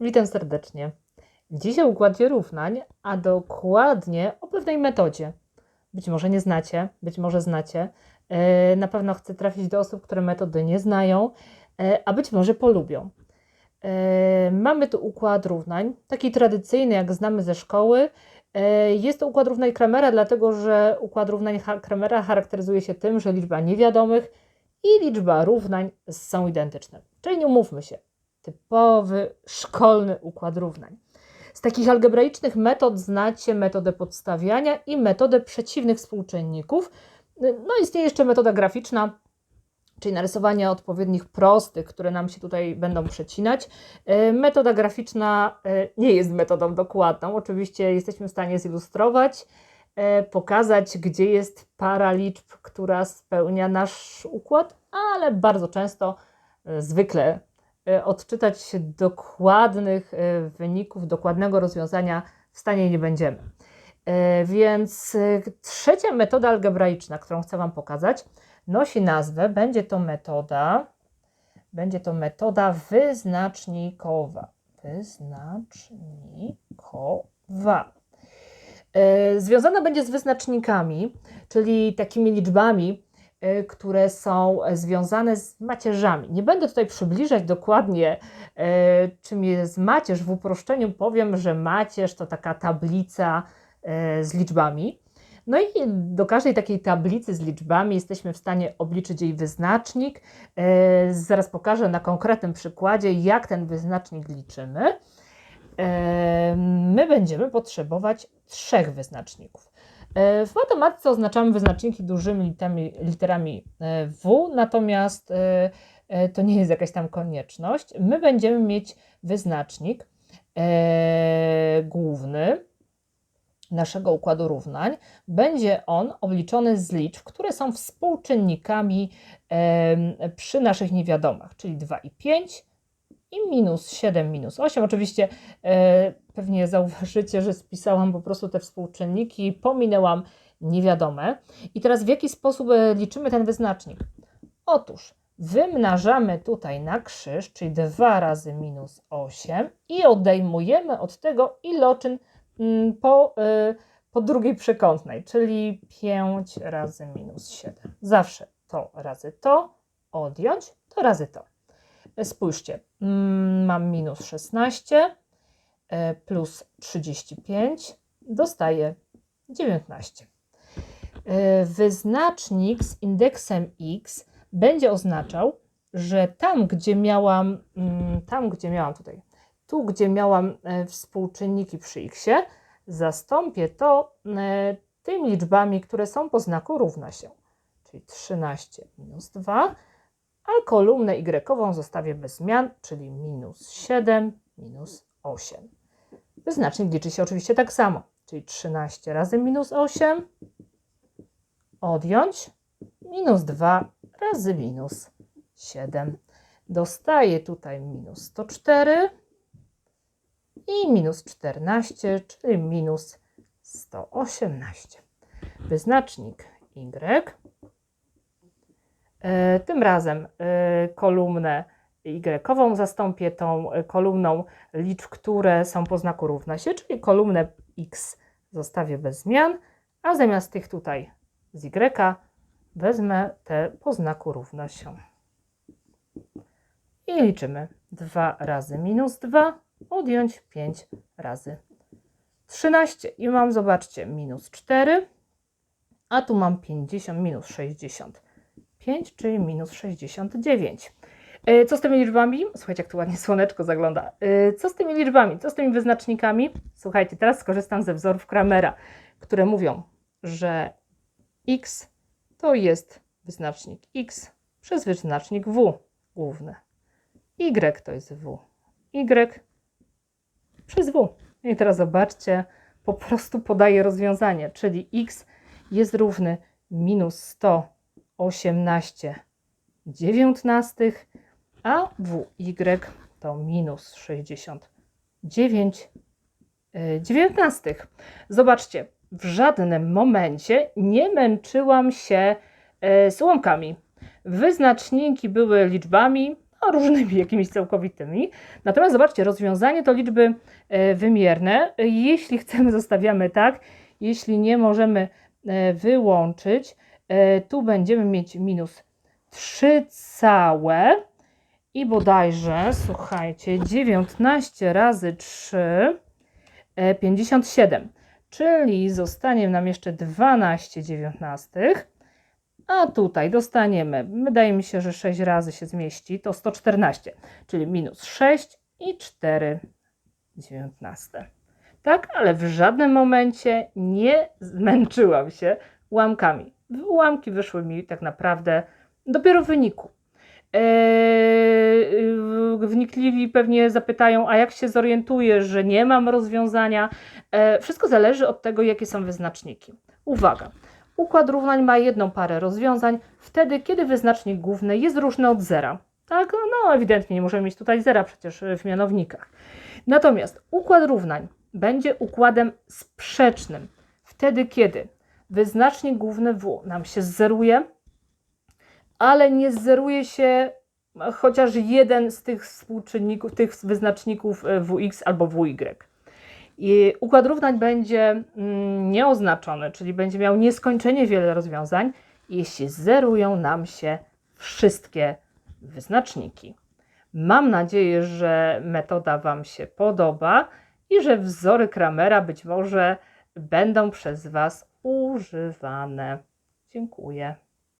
Witam serdecznie. Dzisiaj o układzie równań, a dokładnie o pewnej metodzie. Być może nie znacie, być może znacie. E, Na pewno chcę trafić do osób, które metody nie znają, e, a być może polubią. E, Mamy tu układ równań, taki tradycyjny, jak znamy ze szkoły. Jest to układ równań Kramera, dlatego że układ równań Kramera charakteryzuje się tym, że liczba niewiadomych i liczba równań są identyczne. Czyli nie umówmy się, typowy szkolny układ równań. Z takich algebraicznych metod znacie metodę podstawiania i metodę przeciwnych współczynników. No istnieje jeszcze metoda graficzna, czyli narysowanie odpowiednich prostych, które nam się tutaj będą przecinać. E, Metoda graficzna e, nie jest metodą dokładną. Oczywiście jesteśmy w stanie zilustrować, e, pokazać, gdzie jest para liczb, która spełnia nasz układ, ale bardzo często, zwykle odczytać się dokładnych e, wyników, dokładnego rozwiązania w stanie nie będziemy. E, Więc e, trzecia metoda algebraiczna, którą chcę Wam pokazać, nosi nazwę, będzie to metoda, będzie to metoda wyznacznikowa. Wyznacznikowa. E, Związana będzie z wyznacznikami, czyli takimi liczbami, e, które są związane z macierzami. Nie będę tutaj przybliżać dokładnie, e, czym jest macierz. W uproszczeniu powiem, że macierz to taka tablica e, z liczbami. No i do każdej takiej tablicy z liczbami jesteśmy w stanie obliczyć jej wyznacznik. E, Zaraz pokażę na konkretnym przykładzie, jak ten wyznacznik liczymy. E, My będziemy potrzebować trzech wyznaczników. E, W matematyce oznaczamy wyznaczniki dużymi literami, literami e, W, natomiast e, to nie jest jakaś tam konieczność. My będziemy mieć wyznacznik główny naszego układu równań. Będzie on obliczony z liczb, które są współczynnikami przy naszych niewiadomych, czyli 2 i 5 i minus 7, minus 8. Oczywiście e, pewnie zauważycie, że spisałam po prostu te współczynniki, pominęłam niewiadome. I teraz w jaki sposób e, liczymy ten wyznacznik? Otóż wymnażamy tutaj na krzyż, czyli 2 razy minus 8 i odejmujemy od tego iloczyn mm, po, y, po drugiej przekątnej, czyli 5 razy minus 7. Zawsze to razy to, odjąć to razy to. Spójrzcie, mm, mam minus 16 e, plus 35, dostaję 19. E, Wyznacznik z indeksem x będzie oznaczał, że tam, gdzie miałam, mm, tam, gdzie miałam tutaj, tu, gdzie miałam e, współczynniki przy x, zastąpię to tymi liczbami, które są po znaku równa się, czyli 13 minus 2, a kolumnę y zostawię bez zmian, czyli minus 7 minus 8. Wyznacznik liczy się oczywiście tak samo, czyli 13 razy minus 8, odjąć minus 2 razy minus 7. Dostaję tutaj minus 104 i minus 14, czyli minus 118. Wyznacznik y. E, Tym razem e, kolumnę y zastąpię tą e, kolumną liczb, które są po znaku równa się, czyli kolumnę x zostawię bez zmian, a zamiast tych tutaj z y wezmę te po znaku równa się. I liczymy 2 razy minus 2, odjąć 5 razy 13. I mam, zobaczcie, minus 4, a tu mam 50 minus 65, czyli minus 69. E, Co z tymi liczbami? Słuchajcie, jak tu ładnie słoneczko zagląda. E, Co z tymi liczbami? Co z tymi wyznacznikami? Słuchajcie, teraz skorzystam ze wzorów Kramera, które mówią, że x to jest wyznacznik x przez wyznacznik w główny. y to jest w. y przez w. I teraz zobaczcie, po prostu podaję rozwiązanie, czyli x jest równy minus 118 dziewiętnastych, a wy to minus 69 e, dziewiętnastych. Zobaczcie, w żadnym momencie nie męczyłam się e, z ułamkami. Wyznaczniki były liczbami, no, różnymi jakimiś całkowitymi. Natomiast zobaczcie, rozwiązanie to liczby e, wymierne. Jeśli chcemy, zostawiamy tak. Jeśli nie, możemy wyłączyć. E, Tu będziemy mieć minus 3 całe i bodajże, słuchajcie, 19 razy 3, e, 57. Czyli zostanie nam jeszcze 12 dziewiętnastych. A tutaj dostaniemy, wydaje mi się, że 6 razy się zmieści, to 114, czyli minus 6 i 4 dziewiętnaste. Tak, ale w żadnym momencie nie zmęczyłam się ułamkami. Ułamki wyszły mi tak naprawdę dopiero w wyniku. Eee, wnikliwi pewnie zapytają, a jak się zorientuję, że nie mam rozwiązania? Eee, wszystko zależy od tego, jakie są wyznaczniki. Uwaga, układ równań ma jedną parę rozwiązań wtedy, kiedy wyznacznik główny jest różny od zera. Tak, no ewidentnie nie możemy mieć tutaj zera przecież w mianownikach. Natomiast układ równań będzie układem sprzecznym wtedy, kiedy wyznacznik główny w nam się zeruje, ale nie zeruje się chociaż jeden z tych współczynników, tych wyznaczników e, Wx albo Wy. I układ równań będzie mm, nieoznaczony, czyli będzie miał nieskończenie wiele rozwiązań, jeśli zerują nam się wszystkie wyznaczniki. Mam nadzieję, że metoda Wam się podoba i że wzory Kramera być może będą przez Was używane. Dziękuję.